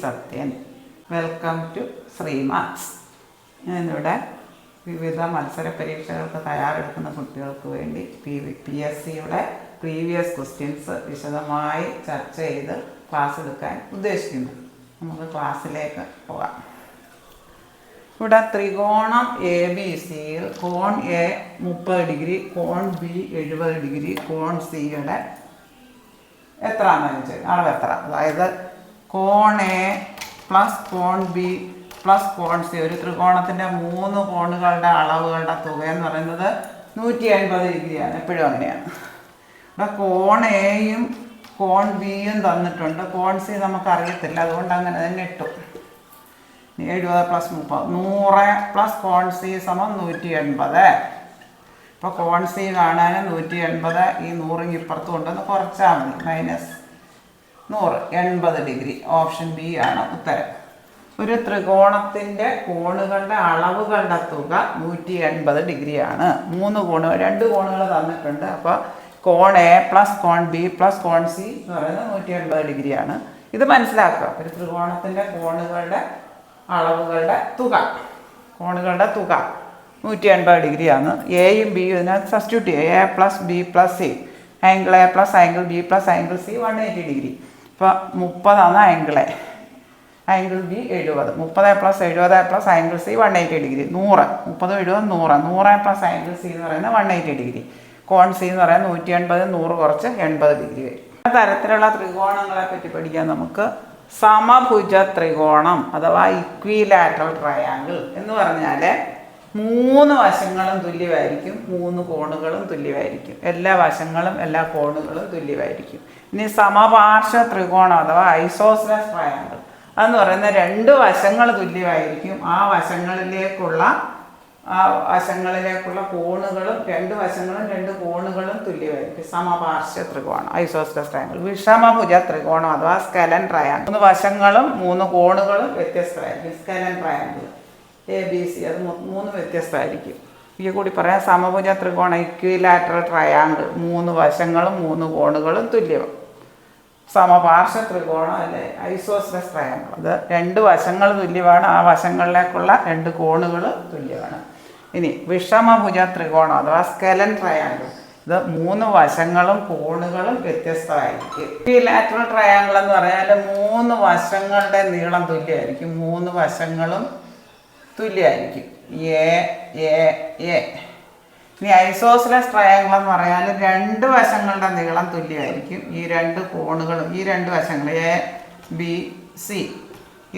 Sathyan. Welcome to Sreemax ഞാനിവിടെ വിവിധ മത്സര പരീക്ഷകൾക്ക് തയ്യാറെടുക്കുന്ന കുട്ടികൾക്ക് വേണ്ടി പി പി എസ് സിയുടെ പ്രീവിയസ് ക്വസ്റ്റ്യൻസ് വിശദമായി ചർച്ച ചെയ്ത് ക്ലാസ് എടുക്കാൻ ഉദ്ദേശിക്കുന്നു. നമുക്ക് ക്ലാസ്സിലേക്ക് പോകാം. ഇവിടെ ത്രികോണം എ ബി സിയിൽ കോൺ എ മുപ്പത് ഡിഗ്രി കോൺ ബി എഴുപത് ഡിഗ്രി കോൺ സിയുടെ ചോദിച്ചത് അളവ് എത്ര? അതായത് കോൺ എ പ്ലസ് കോൺ ബി പ്ലസ് കോൺ സി. ഒരു ത്രികോണത്തിന്റെ മൂന്ന് കോണുകളുടെ അളവുകളുടെ തുക എന്ന് പറയുന്നത് നൂറ്റി അൻപത് ഡിഗ്രിയാണ്. എപ്പോഴും അങ്ങനെയാണ്. ഇവിടെ കോൺ എയും കോൺ ബിയും തന്നിട്ടുണ്ട്. കോൺ സി നമുക്കറിയത്തില്ല. അതുകൊണ്ട് അങ്ങനെ തന്നെ ഇട്ടു. എഴുപത് പ്ലസ് മുപ്പത്. നൂറ് പ്ലസ് കോൺ സി സമം നൂറ്റി എൺപത് ഇപ്പോൾ കോൺ സി കാണാൻ നൂറ്റി എൺപത് ഈ നൂറിന് ഇപ്പുറത്ത് കൊണ്ടുവന്ന് കുറച്ചാൽ മതി. മൈനസ് നൂറ് എൺപത് ഡിഗ്രി. ഓപ്ഷൻ ബി ആണ് ഉത്തരം. ഒരു ത്രികോണത്തിന്റെ കോണുകളുടെ അളവുകളുടെ തുക നൂറ്റി എൺപത് ഡിഗ്രിയാണ് മൂന്ന് കോണുകൾ രണ്ട് കോണുകൾ തന്നിട്ടുണ്ട്. അപ്പോൾ കോൺ എ പ്ലസ് കോൺ ബി പ്ലസ് കോൺ സി എന്ന് പറയുന്നത് നൂറ്റി എൺപത് ഡിഗ്രിയാണ് ഇത് മനസ്സിലാക്കുക. ഒരു ത്രികോണത്തിന്റെ കോണുകളുടെ അളവുകളുടെ തുക കോണുകളുടെ തുക നൂറ്റി എൺപത് ഡിഗ്രിയാണ് എയും ബിയും ഇതിനകത്ത് സബ്സ്റ്റിറ്റ്യൂട്ട് ചെയ്യുക. A plus B plus C angle A plus angle B plus angle C one eighty degree. ഇപ്പോൾ മുപ്പതാണ് ആംഗിൾ ആംഗിൾ ബി എഴുപത്. മുപ്പത് പ്ലസ് എഴുപത് plus angle C one eighty degree നൂറ്. മുപ്പത് എഴുപത് നൂറ്. നൂറ് പ്ലസ് ആംഗിൾ സി എന്ന് പറയുന്നത് വൺ എയ്റ്റി ഡിഗ്രി കോൺ സി എന്ന് പറയുന്നത് നൂറ്റി എൺപത് നൂറ് കുറച്ച് എൺപത് ഡിഗ്രി വരും. തരത്തിലുള്ള ത്രികോണങ്ങളെ പറ്റി പഠിക്കാൻ നമുക്ക്. സമഭുജ ത്രികോണം അഥവാ ഇക്വിലാറ്ററൽ ട്രയാങ്കിൾ എന്ന് പറഞ്ഞാൽ മൂന്ന് വശങ്ങളും തുല്യമായിരിക്കും. മൂന്ന് കോണുകളും തുല്യമായിരിക്കും. എല്ലാ വശങ്ങളും എല്ലാ കോണുകളും തുല്യമായിരിക്കും. ഇനി സമപാർശ്വ ത്രികോണം അഥവാ ഐസോസ്ലസ് ട്രയാങ്കിൾ അതെന്ന് പറയുന്ന രണ്ട് വശങ്ങൾ തുല്യമായിരിക്കും. ആ വശങ്ങളിലേക്കുള്ള ആ വശങ്ങളിലേക്കുള്ള കോണുകളും രണ്ട് വശങ്ങളും രണ്ട് കോണുകളും തുല്യമായിരിക്കും. സമപാർശ്വ ത്രികോണം ഐസോസ്ലസ് ട്രയാങ്കിൾ വിഷമഭുജ ത്രികോണം അഥവാ സ്കലൻ ട്രയാങ്കിൾ മൂന്ന് വശങ്ങളും മൂന്ന് കോണുകളും വ്യത്യസ്തമായിരിക്കും. Scalene triangle A B C അത് മൂന്ന് വ്യത്യസ്തമായിരിക്കും. ഈ കൂടി പറയാം സമഭുജ ത്രികോണ ഇക്വിലാറ്ററൽ ട്രയാങ്കിൾ മൂന്ന് വശങ്ങളും മൂന്ന് കോണുകളും തുല്യം സമപാർശ്വ ത്രികോണം അല്ലെ ഐസോസ്ലസ് ട്രയാങ്കിൾ അത് രണ്ട് വശങ്ങൾ തുല്യമാണ് ആ വശങ്ങളിലേക്കുള്ള രണ്ട് കോണുകൾ തുല്യമാണ്. ഇനി വിഷമഭുജ ത്രികോണം അഥവാ സ്കെലൻ ട്രയാങ്കിൾ ഇത് മൂന്ന് വശങ്ങളും കോണുകളും വ്യത്യസ്തമായിരിക്കും. ഇക്വിലാറ്ററൽ ട്രയാങ്കിൾ എന്ന് പറഞ്ഞാൽ മൂന്ന് വശങ്ങളുടെ നീളം തുല്യമായിരിക്കും. മൂന്ന് വശങ്ങളും തുല്യമായിരിക്കും. ഇനി ഐസോസിലസ് ട്രയാങ്കിൾ എന്ന് പറഞ്ഞാൽ രണ്ട് വശങ്ങളുടെ നീളം തുല്യമായിരിക്കും. ഈ രണ്ട് കോണുകളും ഈ രണ്ട് വശങ്ങൾ A B C.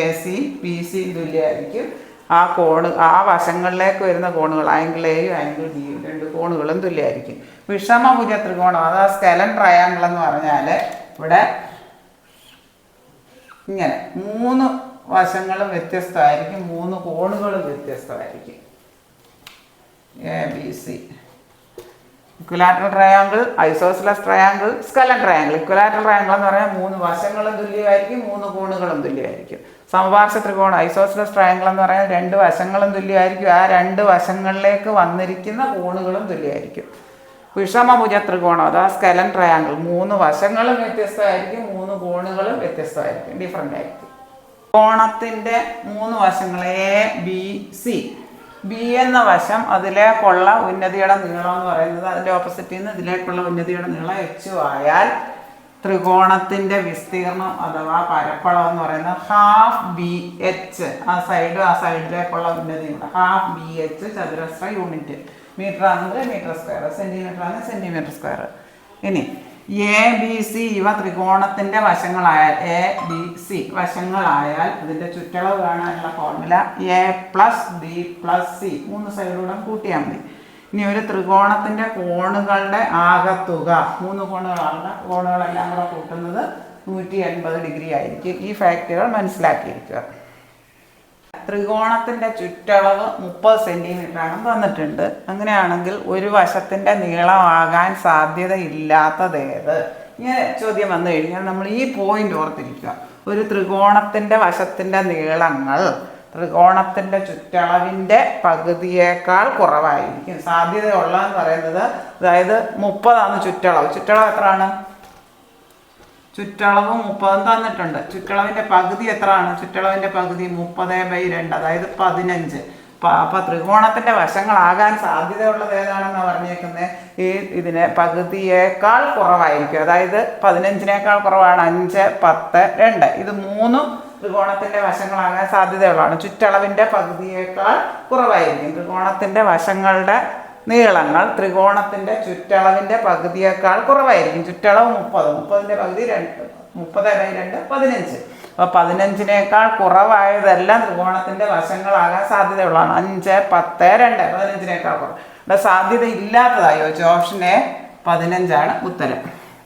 A C B C തുല്യമായിരിക്കും. ആ കോണ് ആ വശങ്ങളിലേക്ക് വരുന്ന കോണുകൾ ആംഗിൾ എയും ആംഗിൾ ബിയും രണ്ട് കോണുകളും തുല്യമായിരിക്കും. വിഷമഭുജ ത്രികോണം അതാ സ്കെലൻ ട്രയാങ്കിൾ എന്ന് പറഞ്ഞാൽ ഇവിടെ ഇങ്ങനെ മൂന്ന് വശങ്ങളും വ്യത്യസ്തമായിരിക്കും. മൂന്ന് കോണുകളും വ്യത്യസ്തമായിരിക്കും. A B C equilateral triangle isosceles triangle scalene triangle equilateral triangle എന്ന് പറഞ്ഞാൽ മൂന്ന് വശങ്ങളും തുല്യമായിരിക്കും മൂന്ന് കോണുകളും തുല്യമായിരിക്കും. സമപാർശ്വ ത്രികോണം ഐസോസിലസ് ട്രയാങ്കിൾ എന്ന് പറഞ്ഞാൽ രണ്ട് വശങ്ങളും തുല്യമായിരിക്കും. ആ രണ്ട് വശങ്ങളിലേക്ക് വന്നിരിക്കുന്ന കോണുകളും തുല്യമായിരിക്കും. വിഷമഭുജ ത്രികോണം അഥവാ സ്കലൻ ട്രയാങ്കിൾ മൂന്ന് വശങ്ങളും വ്യത്യസ്തമായിരിക്കും മൂന്ന് കോണുകളും വ്യത്യസ്തമായിരിക്കും. ഡിഫറെന്റ് ആയിരിക്കും. കോണത്തിന്റെ മൂന്ന് വശങ്ങൾ എ ബി സി ബി എന്ന വശം അതിലേക്കുള്ള ഉന്നതിയുടെ നീളം എന്ന് പറയുന്നത് അതിന്റെ ഓപ്പോസിറ്റിൽ നിന്ന് ഇതിലേക്കുള്ള ഉന്നതിയുടെ നീളം എച്ച് ആയാൽ ത്രികോണത്തിന്റെ വിസ്തീർണം അഥവാ പരപ്പളം എന്ന് പറയുന്നത് ഹാഫ് ബി എച്ച് ആ സൈഡും ആ സൈഡിലേക്കുള്ള ഉന്നതിയുണ്ട് ഹാഫ് ബി എച്ച് ചതുരശ്ര യൂണിറ്റ് മീറ്റർ ആണെങ്കിൽ മീറ്റർ സ്ക്വയർ സെന്റിമീറ്റർ ആണെങ്കിൽ സെന്റിമീറ്റർ സ്ക്വയർ ഇനി എ ബി സി ഇവ ത്രികോണത്തിന്റെ വശങ്ങളായാൽ എ ബി സി വശങ്ങളായാൽ അതിന്റെ ചുറ്റളവ് കാണാനുള്ള formula A plus B plus C മൂന്ന് സൈഡുകളും കൂട്ടിയാൽ മതി. ഇനി ഒരു ത്രികോണത്തിന്റെ കോണുകളുടെ ആകത്തുക. മൂന്ന് കോണുകളാണ് കോണുകളെല്ലാം കൂടെ കൂട്ടുന്നത് നൂറ്റി എൺപത് ഡിഗ്രി ആയിരിക്കും. ഈ ഫാക്റ്റുകൾ മനസ്സിലാക്കിയിരിക്കുക. ത്രികോണത്തിന്റെ ചുറ്റളവ് മുപ്പത് സെന്റിമീറ്ററാണ് തന്നിട്ടുണ്ട്. അങ്ങനെയാണെങ്കിൽ ഒരു വശത്തിന്റെ നീളമാകാൻ സാധ്യതയില്ലാത്തതേത് ഇങ്ങനെ ചോദ്യം വന്നു കഴിഞ്ഞാൽ നമ്മൾ ഈ പോയിന്റ് ഓർത്തിരിക്കുക. ഒരു ത്രികോണത്തിന്റെ വശത്തിന്റെ നീളങ്ങൾ ത്രികോണത്തിന്റെ ചുറ്റളവിന്റെ പകുതിയേക്കാൾ കുറവായിരിക്കും. സാധ്യതയുള്ളതെന്ന് പറയുന്നത് അതായത് മുപ്പതാണ് ചുറ്റളവ്. ചുറ്റളവ് എത്രയാണ്? ചുറ്റളവ് മുപ്പതും തന്നിട്ടുണ്ട്. ചുറ്റളവിന്റെ പകുതി എത്രയാണ്? ചുറ്റളവിന്റെ പകുതി മുപ്പത് ബൈ രണ്ട് അതായത് പതിനഞ്ച്. അപ്പം ത്രികോണത്തിന്റെ വശങ്ങളാകാൻ സാധ്യതയുള്ളത് ഏതാണെന്ന് പറഞ്ഞേക്കുന്നത് ഈ ഇതിന് പകുതിയേക്കാൾ കുറവായിരിക്കും. അതായത് പതിനഞ്ചിനേക്കാൾ കുറവാണ്. അഞ്ച് പത്ത് രണ്ട്. ഇത് മൂന്നും ത്രികോണത്തിന്റെ വശങ്ങളാകാൻ സാധ്യതയുള്ളതാണ്. ചുറ്റളവിന്റെ പകുതിയേക്കാൾ കുറവായിരിക്കും. ത്രികോണത്തിന്റെ വശങ്ങളുടെ നീളങ്ങൾ ത്രികോണത്തിന്റെ ചുറ്റളവിന്റെ പകുതിയേക്കാൾ കുറവായിരിക്കും. ചുറ്റളവ് മുപ്പത്. മുപ്പതിന്റെ പകുതി രണ്ട് മുപ്പത് രണ്ട് പതിനഞ്ച്. അപ്പോൾ പതിനഞ്ചിനേക്കാൾ കുറവായതെല്ലാം ത്രികോണത്തിന്റെ വശങ്ങളാകാൻ സാധ്യതയുള്ളതാണ്. അഞ്ച് പത്ത് രണ്ട് പതിനഞ്ചിനേക്കാൾ കുറവ്. ഇവിടെ സാധ്യത ഇല്ലാത്തതായി ചോദിച്ചു. ഓപ്ഷൻ എ പതിനഞ്ചാണ് ഉത്തരം.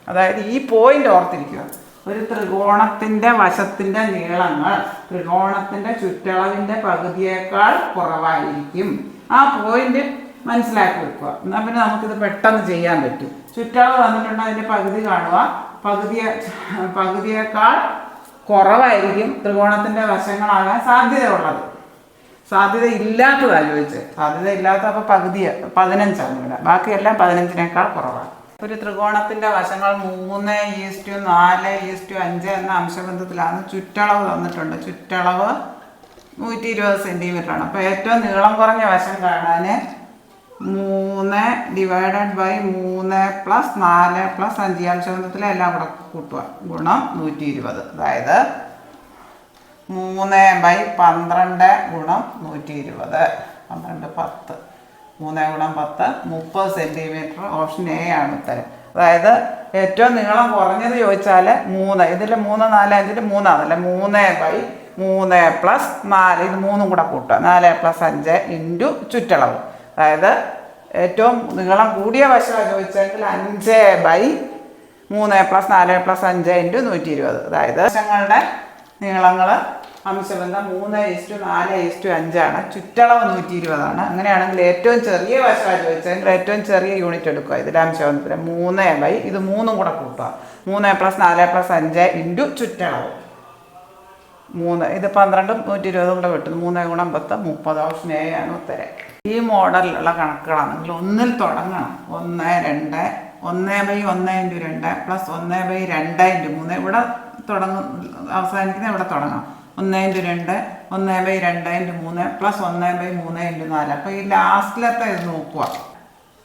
അതായത് ഈ പോയിന്റ് ഓർത്തിരിക്കുക. ഒരു ത്രികോണത്തിന്റെ വശത്തിന്റെ നീളങ്ങൾ ത്രികോണത്തിന്റെ ചുറ്റളവിന്റെ പകുതിയേക്കാൾ കുറവായിരിക്കും. ആ പോയിന്റ് മനസ്സിലാക്കി വെക്കുക എന്നാൽ പിന്നെ നമുക്കിത് പെട്ടെന്ന് ചെയ്യാൻ പറ്റും. ചുറ്റളവ് വന്നിട്ടുണ്ടെങ്കിൽ അതിന്റെ പകുതി കാണുക. പകുതിയെ പകുതിയേക്കാൾ കുറവായിരിക്കും ത്രികോണത്തിന്റെ വശങ്ങളാകാൻ സാധ്യതയുള്ളത്. സാധ്യത ഇല്ലാത്തതാണ് ചോദിച്ചത് സാധ്യത ഇല്ലാത്ത അപ്പോൾ പകുതി പതിനഞ്ചാണ് ഇവിടെ. ബാക്കിയെല്ലാം പതിനഞ്ചിനേക്കാൾ കുറവാണ്. ഒരു ത്രികോണത്തിന്റെ വശങ്ങൾ മൂന്ന് ഈസ്റ്റു നാല് ഈസ്റ്റു അഞ്ച് എന്ന അംശബന്ധത്തിലാണ് ചുറ്റളവ് തന്നിട്ടുണ്ട് ചുറ്റളവ് നൂറ്റി ഇരുപത് സെന്റിമീറ്ററാണ് അപ്പോൾ ഏറ്റവും നീളം കുറഞ്ഞ വശം കാണാൻ മൂന്ന് ഡിവൈഡഡ് ബൈ മൂന്ന് പ്ലസ് നാല് പ്ലസ് അഞ്ച് ഈ എല്ലാം കൂടെ കൂട്ടുക. ഗുണം നൂറ്റി ഇരുപത് അതായത് മൂന്ന് ബൈ പന്ത്രണ്ട് ഗുണം നൂറ്റി ഇരുപത് പന്ത്രണ്ട് പത്ത്. മൂന്ന് ഗുണം പത്ത് മുപ്പത് സെന്റിമീറ്റർ ഓപ്ഷൻ എ ആണ് ഉത്തരം. അതായത് ഏറ്റവും നീളം കുറഞ്ഞത് ചോദിച്ചാൽ മൂന്ന്. ഇതിൽ മൂന്ന് നാല് അഞ്ചിൽ മൂന്നാണല്ലേ മൂന്ന് ബൈ മൂന്ന് പ്ലസ് നാല്. ഇത് മൂന്നും കൂടെ കൂട്ടുക. നാല് പ്ലസ് അഞ്ച് ഇന്റു ചുറ്റളവ്. അതായത് ഏറ്റവും നീളം കൂടിയ വശമാണ് ചോദിച്ചെങ്കിൽ അഞ്ച് ബൈ മൂന്ന് പ്ലസ് നാല് പ്ലസ് അഞ്ച് ഇന്റു നൂറ്റി ഇരുപത് അതായത് വശങ്ങളുടെ നീളങ്ങൾ അംശബന്ധം മൂന്ന് ഈസ്റ്റു നാല് ഈസ്റ്റു അഞ്ചാണ് ചുറ്റളവ് നൂറ്റി ഇരുപതാണ് അങ്ങനെയാണെങ്കിൽ ഏറ്റവും ചെറിയ വശമാണ് ചോദിച്ചെങ്കിൽ ഏറ്റവും ചെറിയ യൂണിറ്റ് എടുക്കുക. ഇതിൽ അംശബന്ധത്തിൽ മൂന്ന് ബൈ ഇത് മൂന്നും കൂടെ കൂട്ടുക. മൂന്ന് പ്ലസ് നാല് പ്ലസ് അഞ്ച് ഇന്റു ചുറ്റളവ്. മൂന്ന് ഇത് പന്ത്രണ്ടും നൂറ്റി ഇരുപതും കൂടെ വെട്ടുന്നു മൂന്ന് ഗുണം പത്ത് മുപ്പത്. ഓപ്ഷൻ എ ആണ് ഉത്തരം. ഈ മോഡലിലുള്ള കണക്കുകളാണെങ്കിൽ ഒന്നിൽ തുടങ്ങണം. ഒന്ന് രണ്ട് ഒന്ന് ബൈ ഒന്ന് ഇന്റു രണ്ട് പ്ലസ് ഒന്ന് ബൈ രണ്ട് ഇന്റു മൂന്ന്. ഇവിടെ തുടങ്ങും അവസാനിക്കുന്ന ഇവിടെ തുടങ്ങാം. ഒന്ന് ഇന്റു രണ്ട് ഒന്ന് ബൈ രണ്ട് ഇന്റു മൂന്ന് പ്ലസ് ഒന്ന് ബൈ മൂന്ന് ഇന്റു നാല്. അപ്പോൾ ഈ ലാസ്റ്റിലത്തെ ഇത് നോക്കുക.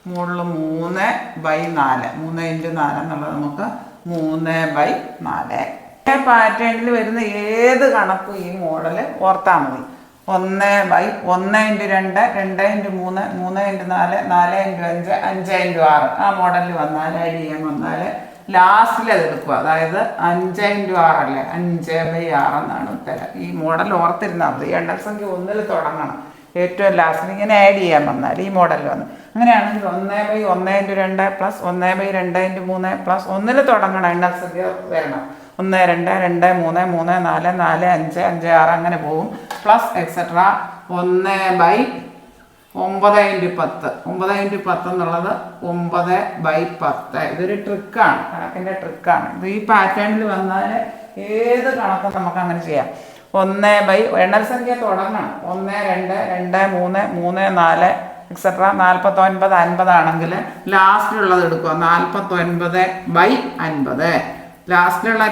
മുകളിൽ മൂന്ന് ബൈ നാല്. മൂന്ന് ഇന്റു നാല് എന്നുള്ളത് നമുക്ക് മൂന്ന് ബൈ നാല്. പാറ്റേണിൽ വരുന്ന ഏത് കണക്കും ഈ മോഡൽ ഓർത്താൽ മതി. ഒന്ന് ബൈ ഒന്ന് ഇന്റു രണ്ട് രണ്ട് ഇന്റു മൂന്ന് മൂന്ന് ഇന്റു നാല് നാല് ഇന്റു അഞ്ച് അഞ്ച് ഇന്റു ആറ്. ആ മോഡലിൽ വന്നാൽ ആഡ് ചെയ്യാൻ വന്നാൽ ലാസ്റ്റിൽ അത് എടുക്കുക. അതായത് അഞ്ച് ഇന്റു ആറല്ലേ അഞ്ച് ബൈ ആറ് എന്നാണ് ഉത്തരം. ഈ മോഡൽ ഓർത്തിരുന്നാൽ മതി. എണ്ണസംഖ്യ ഒന്നിൽ തുടങ്ങണം. ഏറ്റവും ലാസ്റ്റിൽ ഇങ്ങനെ ആഡ് ചെയ്യാൻ വന്നാൽ ഈ മോഡലിൽ വന്ന്. അങ്ങനെയാണെങ്കിൽ ഒന്ന് ബൈ ഒന്ന് ഇന്റു രണ്ട് പ്ലസ് ഒന്ന് ബൈ രണ്ട് ഇന്റു മൂന്ന് പ്ലസ് ഒന്നിൽ തുടങ്ങണം. എണ്ണസംഖ്യ വരണം. ഒന്ന് രണ്ട് രണ്ട് മൂന്ന് മൂന്ന് നാല് നാല് അഞ്ച് അഞ്ച് ആറ് അങ്ങനെ പോകും പ്ലസ് എക്സെട്ര ഒന്ന് ബൈ ഒമ്പത് ഇന്റു പത്ത്. ഒമ്പത് ഇന്റു പത്ത് എന്നുള്ളത് ഒമ്പത് ബൈ പത്ത്. ഇതൊരു ട്രിക്കാണ് കണക്കിന്റെ ട്രിക്കാണ് ഇത് ഈ പാറ്റേണിൽ വന്നാൽ ഏത് കണക്കും നമുക്ക് അങ്ങനെ ചെയ്യാം. ഒന്ന് ബൈ എണ്ണൽസംഖ്യ തുടങ്ങണം. ഒന്ന് രണ്ട് രണ്ട് മൂന്ന് മൂന്ന് നാല് എക്സെട്ര നാൽപ്പത്തൊൻപത് അൻപതാണെങ്കിൽ ലാസ്റ്റിലുള്ളത് എടുക്കുക. നാൽപ്പത്തൊൻപത് ബൈ അൻപത്. ലാസ്റ്റിലുള്ള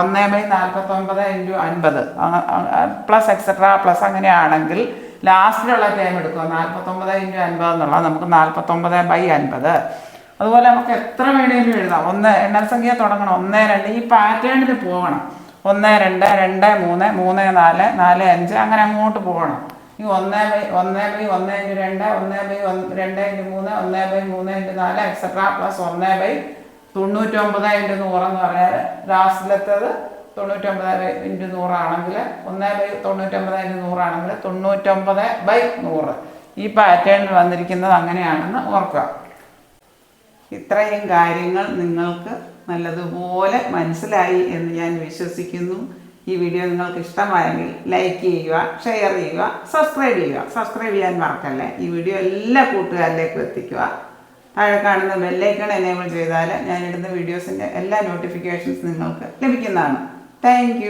ഒന്ന് ബൈ നാൽപ്പത്തൊൻപത് ഇന്റു അൻപത്. പ്ലസ് എക്സെട്ര പ്ലസ് അങ്ങനെയാണെങ്കിൽ ലാസ്റ്റിലുള്ള ടൈം എടുക്കുക. നാൽപ്പത്തൊമ്പത് ഇന്റു അൻപത് എന്നുള്ളത് നമുക്ക് നാൽപ്പത്തൊമ്പത് ബൈ അൻപത്. അതുപോലെ നമുക്ക് എത്ര വേണമെങ്കിലും എഴുതാം. ഒന്ന് എണ്ണൽ സംഖ്യ തുടങ്ങണം. ഒന്ന് രണ്ട് ഈ പാറ്റേണിൽ പോകണം. ഒന്ന് രണ്ട് രണ്ട് മൂന്ന് മൂന്ന് നാല് നാല് അഞ്ച് അങ്ങനെ അങ്ങോട്ട് പോകണം. ഈ ഒന്ന് ബൈ ഒന്ന് ബൈ ഒന്ന് ഇന്റു രണ്ട് ഒന്ന് ബൈ ഒന്ന് രണ്ട് ഇന്റു മൂന്ന് ഒന്ന് ബൈ മൂന്ന് ഇന്റു നാല് എക്സെട്ര പ്ലസ് ഒന്ന് ബൈ തൊണ്ണൂറ്റൊമ്പത് ഇന്റു നൂറെന്ന് പറഞ്ഞാൽ ലാസ്റ്റിലെത്തത് തൊണ്ണൂറ്റൊമ്പത് ഇന്റു നൂറാണെങ്കിൽ ഒന്ന് ബൈ തൊണ്ണൂറ്റൊമ്പത് ഇന്റു നൂറാണെങ്കിൽ തൊണ്ണൂറ്റൊമ്പത് ബൈ നൂറ്. ഈ പാറ്റേണിൽ വന്നിരിക്കുന്നത് അങ്ങനെയാണെന്ന് ഓർക്കുക. ഇത്രയും കാര്യങ്ങൾ നിങ്ങൾക്ക് നല്ലതുപോലെ മനസ്സിലായി എന്ന് ഞാൻ വിശ്വസിക്കുന്നു. ഈ വീഡിയോ നിങ്ങൾക്ക് ഇഷ്ടമായെങ്കിൽ ലൈക്ക് ചെയ്യുക ഷെയർ ചെയ്യുക സബ്സ്ക്രൈബ് ചെയ്യുക. സബ്സ്ക്രൈബ് ചെയ്യാൻ മറക്കല്ലേ? ഈ വീഡിയോ എല്ലാ കൂട്ടുകാരിലേക്കും എത്തിക്കുക. താഴെ കാണുന്ന ബെല്ലൈക്കൺ എനേബിൾ ചെയ്താൽ ഞാനിടുന്ന വീഡിയോസിന്റെ എല്ലാ നോട്ടിഫിക്കേഷൻസ് നിങ്ങൾക്ക് ലഭിക്കുന്നതാണ്. താങ്ക്